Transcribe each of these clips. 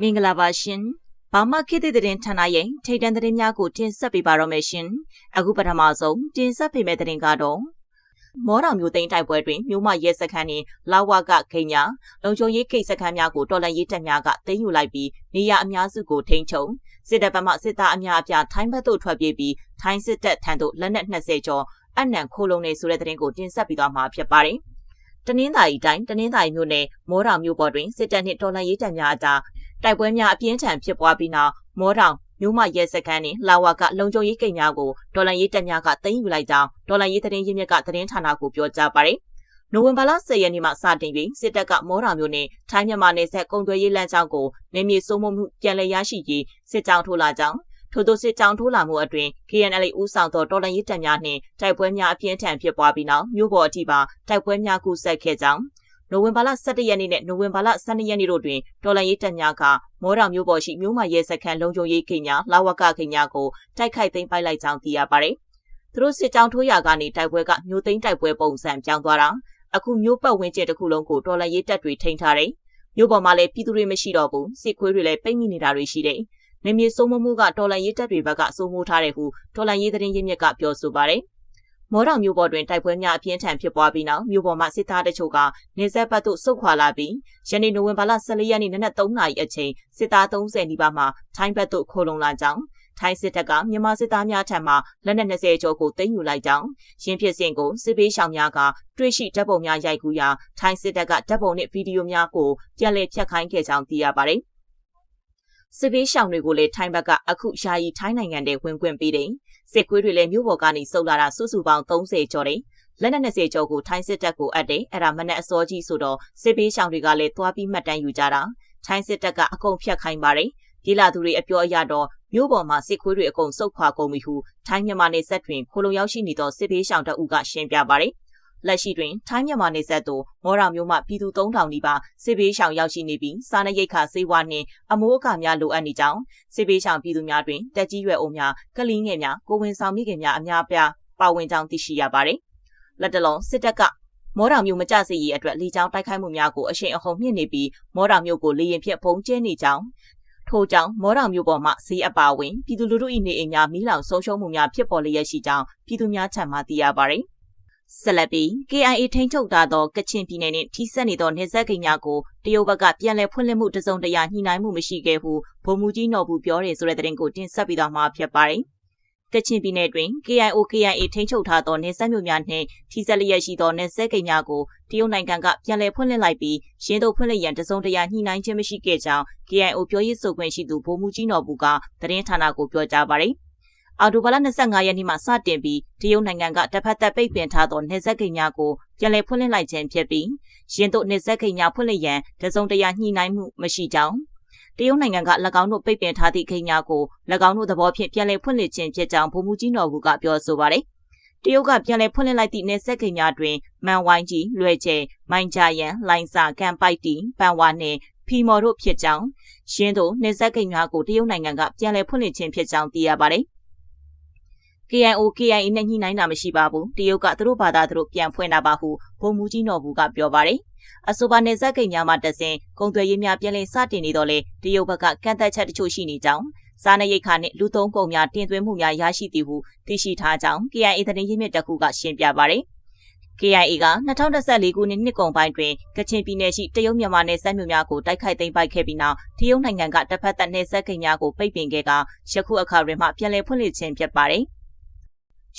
မင်္ဂလာပါရှင်။ဘာမှခေတ်သစ်သတင်းဌာနရဲ့ထိတ်တန့်သတင်းများကိုတင်ဆက်ပေးပါတော့မယ်ရှင်။အခုပထမဆုံးတင်ဆက်ပေးမယ့်သတင်းကတော့မော်တော်မျိုးသိန်းတိုက်ပွဲတွင်မြို့မရဲစခန်းနှင့်လာဝကခိညာလုံခြုံရေးကိတ်စခန်းများကိုတော်လှန်ရေးတပ်များကသိမ်းယူလိုက်ပြီးနေရအများစုကိုထိန်းချုပ်စစ်တပ်ဘက်မှစစ်သားအများအပြားထိုင်းဘက်သို့ထွက်ပြေးပြီးထိုင်းစစ်တပ်ထံသို့လက်နက်20ကျော်အနံခိုးလုံနေဆိုတဲ့သတင်းကိုတင်ဆက်ပေးသွားမှာဖြစ်ပါတယ်။တနင်္သာရီတိုင်းတနင်္သာရီမြို့နယ်မော်တော်မြို့ပေါ်တွင်စစ်တပ်နှင့်တော်လှန်ရေးတပ်များအကြား တိုက်ပွဲများအပြင်းထန်ဖြစ်ပွားပြီးနောက်မောတောင်မြို့မရဲစခန်းနှင့်လာဝကလုံခြုံရေးကိန်းများကိုဒေါ်လာရေးတပ်များကသိမ်းယူလိုက်ကြောင်းဒေါ်လာရေးသတင်းရင်းမြစ်ကသတင်းဌာနကိုပြောကြားပါတယ်။နိုဝင်ဘာလ10ရက်နေ့မှစတင်ပြီးစစ်တပ်ကမောတောင်မြို့နယ်ထိုင်းမြန်မာနယ်စပ်ကုန်သွယ်ရေးလမ်းကြောင်းကိုနေမြေစိုးမိုးမှုပြန်လည်ရရှိရေးစစ်ကြောင်းထိုးလာကြောင်းထို့သောစစ်ကြောင်းထိုးလာမှုအတွင်း KNL ဦးဆောင်သောတော်လှန်ရေးတပ်များနှင့်တိုက်ပွဲများအပြင်းထန်ဖြစ်ပွားပြီးနောက်မြို့ပေါ်အထိပါတိုက်ပွဲများကူဆက်ခဲ့ကြောင်း နိုဝင်ဘာလ17ရက်နေ့နဲ့နိုဝင်ဘာလ12ရက်နေ့တို့တွင်တော်လှန်ရေးတပ်များကမော်တော်မျိုးပေါ်ရှိမြို့မရဲစခန်းလုံခြုံရေးခိညာလာဝကခိညာကိုတိုက်ခိုက်သိမ်းပိုက်လိုက်ကြောင်းသိရပါတယ်။သူတို့စစ်ကြောင်းထိုးရာကနေတိုက်ပွဲကမြို့သိမ်းတိုက်ပွဲပုံစံပြောင်းသွားတာအခုမြို့ပတ်ဝန်းကျင်တစ်ခုလုံးကိုတော်လှန်ရေးတပ်တွေထိန်းထားတယ်။မြို့ပေါ်မှာလည်းပြည်သူတွေမရှိတော့ဘူးစစ်ခွေးတွေလည်းပိတ်မိနေတာတွေရှိတယ်။နေမြေစိုးမိုးမှုကတော်လှန်ရေးတပ်တွေဘက်ကစိုးမိုးထားတယ်ဟုတော်လှန်ရေးသတင်းရင်းမြစ်ကပြောဆိုပါတယ်။ မော်တော်မျိုးပေါ်တွင်တိုက်ပွဲများအပြင်းထန်ဖြစ်ပွားပြီးနောက်မြို့ပေါ်မှစစ်သားတချို့ကနေဆက်ပတ်သို့ဆုတ်ခွာလာပြီးယနေ့နိုဝင်ဘာလ14ရက်နေ့နနက်3နာရီအချိန်စစ်သား30နီးပါးမှထိုင်းဘက်သို့ခိုးလုံလာကြောင်းထိုင်းစစ်တပ်ကမြန်မာစစ်သားများထံမှလက်နက်20ကျော်ကိုသိမ်းယူလိုက်ကြောင်းရင်းဖြစ်စဉ်ကိုစစ်ပေးရှောင်များကတွေ့ရှိတပ်ပုံများရိုက်ကူးရာထိုင်းစစ်တပ်ကတပ်ပုံနှင့်ဗီဒီယိုများကိုပြန်လည်ဖျက်ခိုင်းခဲ့ကြောင်းသိရပါတယ်။ စစ်ပေးရှောင်တွေကိုလည်းထိုင်းဘက်ကအခုယာယီထိုင်းနိုင်ငံထဲဝင်ခွင့်ပေးတယ်စစ်ခွေးတွေလည်းမြို့ပေါ်ကနေစုပ်လာတာစုစုပေါင်း30ကျော်တယ်လက်နက်20ကျော်ကိုထိုင်းစစ်တပ်ကိုအပ်တယ်အဲ့ဒါမနဲ့အစောကြီးဆိုတော့စစ်ပေးရှောင်တွေကလည်းသွားပြီးမှတ်တမ်းယူကြတာထိုင်းစစ်တပ်ကအကုန်ဖြတ်ခိုင်းပါတယ်ပြေးလာသူတွေအပြောအရတော့မြို့ပေါ်မှာစစ်ခွေးတွေအကုန်စုပ်ခွာကုန်ပြီဟုထိုင်းမြန်မာနယ်စပ်တွင်ခိုလုံရောက်ရှိနေသောစစ်ပေးရှောင်တပ်ဦးကရှင်းပြပါတယ် လက်ရှိတွင်ထိုင်းမြန်မာနယ်စပ်သို့မော်ရာမျိုးမှပြည်သူ3000နီးပါးစစ်ဘေးရှောင်ရောက်ရှိနေပြီးစားနပ်ရိက္ခာဆေးဝါးနှင့်အမိုးအကာများလိုအပ်နေကြောင်းစစ်ဘေးရှောင်ပြည်သူများတွင်တက်ကြီးရွယ်အိုများကလေးငယ်များကိုဝင်ဆောင်မိခင်များအများပြားပါဝင်ကြောင်းသိရှိရပါတယ်။လက်တလုံးစစ်တပ်ကမော်တော်မျိုးမကြစေရေးအတွက်လေကြောင်းတိုက်ခိုက်မှုများကိုအရှိန်အဟုန်မြင့်နေပြီးမော်တော်မျိုးကိုလေရင်ဖြင့်ပုံကျဲနေကြောင်းထို့ကြောင့်မော်တော်မျိုးပေါ်မှဈေးအပါဝင်ပြည်သူလူထု၏နေအိမ်များမိလောင်ဆုံးရှုံးမှုများဖြစ်ပေါ်လျက်ရှိကြောင်းပြည်သူများထံမှသိရပါတယ်။ ဆက်လက်ပြီး KIA ထိန်းချုပ်ထားသောကချင်ပြည်နယ်နှင့်ထိစပ်နေသောနေဆက်ကိန်းများကိုတရုတ်ဘက်ကပြန်လည်ဖွင့်လှစ်မှုတစုံတရာညှိနှိုင်းမှုမရှိခဲ့ဟုဗိုလ်မှူးကြီးနော်ဘူးပြောတယ်ဆိုတဲ့သတင်းကိုတင်ဆက်ပြီးတော့မှာဖြစ်ပါတယ်။ကချင်ပြည်နယ်တွင် KIO KIA ထိန်းချုပ်ထားသောနေဆက်မြို့များနှင့်ထိစပ်လျက်ရှိသောနေဆက်ကိန်းများကိုတရုတ်နိုင်ငံကပြန်လည်ဖွင့်လှစ်လိုက်ပြီးရင်းတို့ဖွင့်လှစ်ရန်တစုံတရာညှိနှိုင်းခြင်းမရှိခဲ့ကြောင်း KIO ပြောရေးဆိုခွင့်ရှိသူဗိုလ်မှူးကြီးနော်ဘူးကသတင်းဌာနကိုပြောကြားပါတယ်။ အော်တိုဘာလ25ရက်နေ့မှာစတင်ပြီးတရုတ်နိုင်ငံကတစ်ဖက်သက်ပိတ်ပင်ထားသောနေဆက်ကိန်းများကိုပြန်လည်ဖွင့်လှစ်လိုက်ခြင်းဖြစ်ပြီးရင်းတို့နေဆက်ကိန်းများဖွင့်လှစ်ရန်တစုံတရာညှိနှိုင်းမှုမရှိကြောင်းတရုတ်နိုင်ငံက၎င်းတို့ပိတ်ပင်ထားသည့်ကိန်းများကို၎င်းတို့သဘောဖြင့်ပြန်လည်ဖွင့်လှစ်ခြင်းဖြစ်ကြောင်းဗိုလ်မှူးကြီးနော်ဘူးကပြောဆိုပါတယ်။တရုတ်ကပြန်လည်ဖွင့်လှစ်လိုက်သည့်နေဆက်ကိန်းများတွင်မန်ဝိုင်းကြီးလွယ်ကျဲမိုင်ဂျာယန်လိုင်စာကန်ပိုက်တီပန်ဝါနှင့်ဖီမော်တို့ဖြစ်ကြောင်းရင်းတို့နေဆက်ကိန်းများကိုတရုတ်နိုင်ငံကပြန်လည်ဖွင့်လှစ်ခြင်းဖြစ်ကြောင်းသိရပါတယ်။ KIO KIA နဲ့ညှိနှိုင်းတာမရှိပါဘူးတရုတ်ကသူတို့ဘာသာသူတို့ပြန်ဖွင့်တာပါဟုဗိုလ်မှူးကြီးနော်ဘူးကပြောပါတယ်အဆိုပါနယ်စပ်ကိန်းများမှာတဆင်ကုန်သွယ်ရေးများပြန်လည်စတင်နေတော့လေတရုတ်ဘက်ကကန့်သက်ချက်တချို့ရှိနေကြောင်းစားနပ်ရိက္ခာနှင့်လူသုံးကုန်များတင်သွင်းမှုများရရှိသည်ဟုသိရှိထားကြောင်း KIA သတင်းရင်းမြစ်တစ်ခုကရှင်းပြပါတယ်။ KIA က2014ခုနှစ်နှစ်ကုန်ပိုင်းတွင်ကချင်ပြည်နယ်ရှိတရုတ်မြန်မာနယ်စပ်မြို့များကိုတိုက်ခိုက်သိမ်းပိုက်ခဲ့ပြီးနောက်တရုတ်နိုင်ငံကတစ်ဖက်သက်နယ်စပ်ကိန်းများကိုပိတ်ပင်ခဲ့ကယခုအခါတွင်မှပြန်လည်ဖွင့်လှစ်ခြင်းဖြစ်ပါတယ်။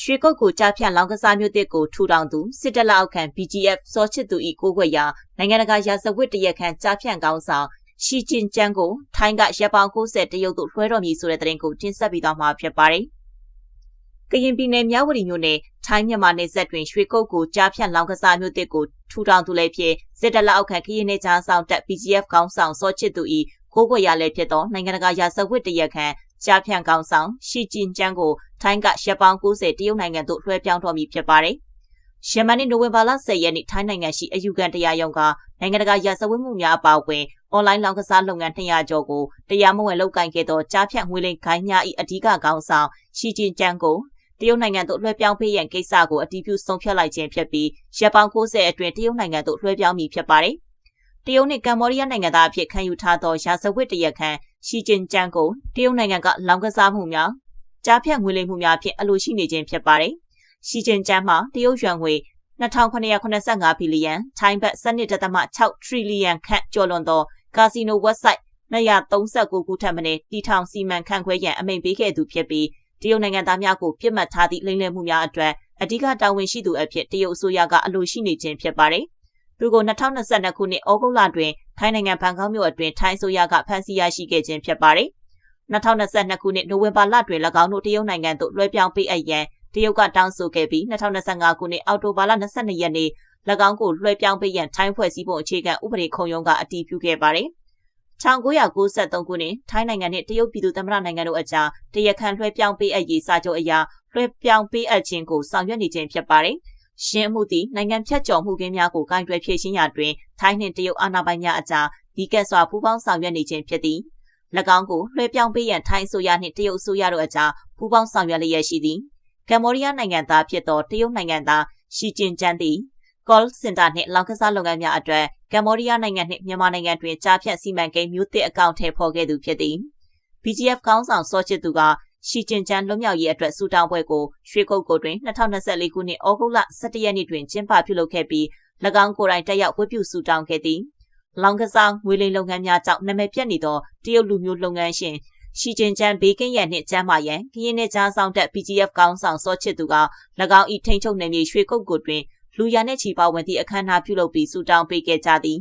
ရွှေကုတ်ကိုကြားဖြတ်လောင်ကစားမျိုးတစ်ကိုထူထောင်သူစစ်တပ်လက်အောက်ခံ BGF စောချစ်သူဤကိုခွေရာနိုင်ငံတကာရာဇဝတ်တရက်ခန့်ကြားဖြတ်ကောင်းဆောင်ရှီကျင်ကျန်းကိုထိုင်းကရပ်ပေါင်း90တရုတ်တို့လွှဲတော်မည်ဆိုတဲ့သတင်းကိုတင်ဆက်ပြီးတော့မှာဖြစ်ပါတယ်။ကရင်ပြည်နယ်မြဝတီမြို့နယ်ထိုင်းမြန်မာနယ်စပ်တွင်ရွှေကုတ်ကိုကြားဖြတ်လောင်ကစားမျိုးတစ်ကိုထူထောင်သူလည်းဖြစ်စစ်တပ်လက်အောက်ခံကရင်နယ်ကြားဆောင်တပ် BGF ကောင်းဆောင်စောချစ်သူဤကိုခွေရာလည်းဖြစ်သောနိုင်ငံတကာရာဇဝတ်တရက်ခန့်ကြားဖြန့်ကောင်းဆောင်ရှီကျင်ကျန်းကို ထိုင်းကရပ်ပေါင်း90တရုတ်နိုင်ငံသို့လွှဲပြောင်းတော်မူဖြစ်ပါတယ်။ယမန်နေ့နိုဝင်ဘာလ10ရက်နေ့ထိုင်းနိုင်ငံရှိအယူခံတရားရုံးကနိုင်ငံတကာရာဇဝတ်မှုများအပါအဝင်အွန်လိုင်းလောင်းကစားလုပ်ငန်း200ကျော်ကိုတရားမဝင်လုပ်ကိုင်ခဲ့သောကြားဖြတ်ငွေလိမ်ဂိုင်းများ၏အဓိကခေါင်းဆောင်ရှီကျင်ကျန်းကိုတရုတ်နိုင်ငံသို့လွှဲပြောင်းပေးရန်ကိစ္စကိုအတည်ပြုဆုံးဖြတ်လိုက်ခြင်းဖြစ်ပြီးရပ်ပေါင်း90အတွင်းတရုတ်နိုင်ငံသို့လွှဲပြောင်းမည်ဖြစ်ပါတယ်။တရုတ်နဲ့ကမ္ဘောဒီးယားနိုင်ငံသားအဖြစ်ခံယူထားသောရာဇဝတ်တရားခံရှီဂျင်ကျန်းကိုတရုတ်နိုင်ငံကလောင်ကစားမှုများ ကြားဖြတ်ငွေလိမ်မှုများဖြင့်အလိုရှိနေခြင်းဖြစ်ပါတယ်။ရှီဂျင်ကျန်းမှာတရုတ်ရွှန်ငွေ2985ဘီလီယံထိုင်းဘတ်7.6ထရီလီယံခန့်ကျော်လွန်သောကာစီနို website 239ခုထပ်မံတီထောင်စီမံခန့်ခွဲရန်အမိန့်ပေးခဲ့သူဖြစ်ပြီးတရုတ်နိုင်ငံသားများကိုပြစ်မှတ်ထားသည့်လိမ်လည်မှုများအတွက်အဓိကတာဝန်ရှိသူအဖြစ်တရုတ်အစိုးရကအလိုရှိနေခြင်းဖြစ်ပါတယ်။သူကို2022ခုနှစ်ဩဂုတ်လတွင်ထိုင်းနိုင်ငံဘန်ကောက်မြို့အတွင်းထိုင်းအစိုးရကဖမ်းဆီးရရှိခဲ့ခြင်းဖြစ်ပါတယ်။ 2022ခုနှစ်နိုဝင်ဘာလတွင်၎င်းတို့တရုတ်နိုင်ငံသို့လွှဲပြောင်းပေးအပ်ရန်တရုတ်ကတောင်းဆိုခဲ့ပြီး2025ခုနှစ်အောက်တိုဘာလ22ရက်နေ့၎င်းကိုလွှဲပြောင်းပေးရန်ထိုင်းဖွဲ့စည်းပုံအခြေခံဥပဒေခုံရုံးကအတည်ပြုခဲ့ပါတယ်။1993ခုနှစ်ထိုင်းနိုင်ငံနှင့်တရုတ်ပြည်သူ့သမ္မတနိုင်ငံတို့အကြားတရခန်လွှဲပြောင်းပေးအပ်ရေးစာချုပ်အရလွှဲပြောင်းပေးအပ်ခြင်းကိုဆောင်ရွက်နေခြင်းဖြစ်ပါတယ်။ရှင်းမှုသည်နိုင်ငံဖြတ်ကျော်မှုကင်းများကိုကင်တွယ်ဖြည့်ရှင်းရာတွင်ထိုင်းနှင့်တရုတ်အာဏာပိုင်များအကြားဒီကက်စွာပူးပေါင်းဆောင်ရွက်နေခြင်းဖြစ်သည်။၎ င်းကိုလွှဲပြောင်းပေးရန်ထိုင်းအစိုးရနှင့်တရုတ်အစိုးရတို့အကြားပူးပေါင်းဆောင်ရွက်လျက်ရှိသည်။ကမ္ဘောဒီးယားနိုင်ငံသားဖြစ်သောတရုတ်နိုင်ငံသားရှီဂျင်ကျန်းသည် call center နှင့်လောင်ကစားလုပ်ငန်းများအတွက်ကမ္ဘောဒီးယားနိုင်ငံနှင့်မြန်မာနိုင်ငံတွင်ကြားဖြတ်စီမံကိန်းမျိုးသစ်အကောင့်ထဲပေါ်ခဲ့သူဖြစ်သည် BGF ကောင်းဆောင်စောချစ်သူကရှီကျင်ချန်လွတ်မြောက်ရေးအတွက်စူတောင်းပွဲကိုရွှေကုတ်ကိုတွင်2024ခုနှစ်ဩဂုတ်လ17ရက်နေ့တွင်ကျင်းပပြုလုပ်ခဲ့ပြီး၎င်းကိုယ်တိုင်တက်ရောက်ဝတ်ပြုစူတောင်းခဲ့သည် လောင်ကစားငွေလိမ်လုပ်ငန်းများကြောင့်နာမည်ပြတ်နေသောတရုတ်လူမျိုးလုပ်ငန်းရှင်ရှီကျင်ချန်ဘေးကင်းရန်နှင့်ကျမ်းမာရန်ကရင်နယ်ကြားဆောင်တက် BGF ကောင်းဆောင်စောချစ်သူက၎င်း၏ထိန်ချုပ်နယ်မြေရွှေကုတ်ကိုတွင်လူရနဲ့ချီပါဝင်သည့်အခမ်းအနားပြုလုပ်ပြီးဆူတောင်းပေးခဲ့ကြသည်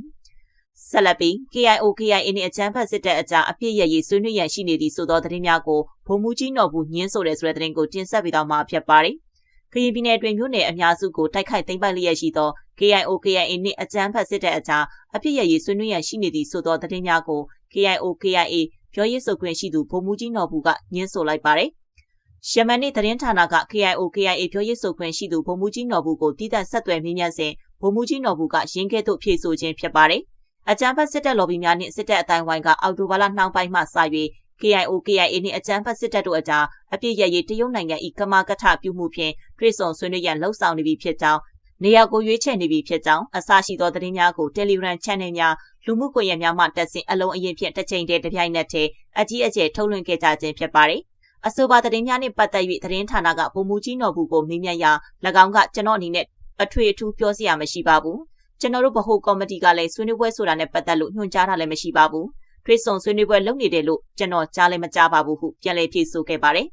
ဆက်လက်ပြီး KIO KIA နှင့်အကြမ်းဖက်စစ်တပ်အကြားအပြစ်ရရေးဆွေးနွေးရန်ရှိနေသည့်ဆိုသောသတင်းများကိုဗိုလ်မှူးကြီးနော်ဘူးညင်းဆိုတဲ့ဆိုတဲ့သတင်းကိုတင်ဆက်ပေးတော့မှာဖြစ်ပါတယ်။ ကရင်ပြည်နယ်တွင်မြို့နယ်အများစုကိုတိုက်ခိုက်သိမ်းပိုက်လျက်ရှိသော KIO KIA နှင့်အကြမ်းဖက်စစ်တပ်အကြားအပြစ်ရရေးဆွေးနွေးရန်ရှိနေသည့်ဆိုသောသတင်းများကို KIO KIA ပြောရေးဆိုခွင့်ရှိသူဗိုလ်မှူးကြီးနော်ဘူးကညင်းဆိုလိုက်ပါတယ်။ယမန်နေ့သတင်းဌာနက KIO KIA ပြောရေးဆိုခွင့်ရှိသူဗိုလ်မှူးကြီးနော်ဘူးကိုတည်တံ့ဆက်သွယ်မြင်းမြတ်စဉ်ဗိုလ်မှူးကြီးနော်ဘူးကရင်းကဲ့သို့ဖြေဆိုခြင်းဖြစ်ပါတယ်။အကြမ်းဖက်စစ်တပ်လော်ဘီများနှင့်စစ်တပ်အတိုင်းဝိုင်းကအောက်တိုဘာလနှောင်းပိုင်းမှစ၍ KIO KIA နှင့်အကြမ်းဖက်စစ်တပ်တို့အကြားအပြစ်ရရေးတရုတ်နိုင်ငံ၏ကမာကထပြုမှုဖြင့်တွေ့ဆုံဆွေးနွေးရန်လှုံ့ဆော်နေပြီဖြစ်ကြောင်းနေရာကိုရွေးချယ်နေပြီဖြစ်ကြောင်းအစရှိသောသတင်းများကို Telegram Channel များလူမှုကွန်ရက်များမှတက်ဆင်အလုံးအရင်ဖြင့်တစ်ချိန်တည်းတစ်ပြိုင်နက်တည်းအကြီးအကျယ်ထုတ်လွှင့်ခဲ့ကြခြင်းဖြစ်ပါတယ်။အဆိုပါသတင်းများနှင့်ပတ်သက်၍သတင်းဌာနကဗိုလ်မှူးကြီးနော်ဘူးကိုမေးမြန်းရာ၎င်းကကျွန်တော်အနေနဲ့အထွေအထူးပြောစရာမရှိပါဘူးကျွန်တော်တို့ဗဟိုကော်မတီကလည်းဆွေးနွေးပွဲဆိုတာနဲ့ပတ်သက်လို့ညွှန်ကြားတာလည်းမရှိပါဘူး ထွေးဆုံဆွေးနွေးပွဲလုပ်နေတယ်လို့ကျွန်တော်ကြားလည်းမကြားပါဘူးဟုပြန်လည်ဖြေဆိုခဲ့ပါတယ်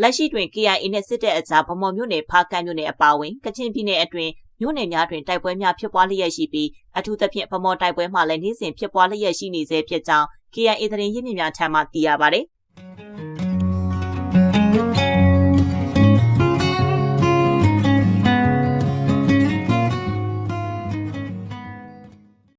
လက်ရှိတွင် KIA နဲ့စစ်တပ်အကြားဗမော်မြို့နယ်ဖားကန်းမြို့နယ်အပါအဝင်ကချင်ပြည်နယ်အတွင်းမြို့နယ်များတွင်တိုက်ပွဲများဖြစ်ပွားလျက်ရှိပြီးအထူးသဖြင့်ဗမော်တိုက်ပွဲမှလည်းနေ့စဉ်ဖြစ်ပွားလျက်ရှိနေဆဲဖြစ်ကြောင်း KIA သတင်းရင်းမြစ်များထံမှသိရပါတယ်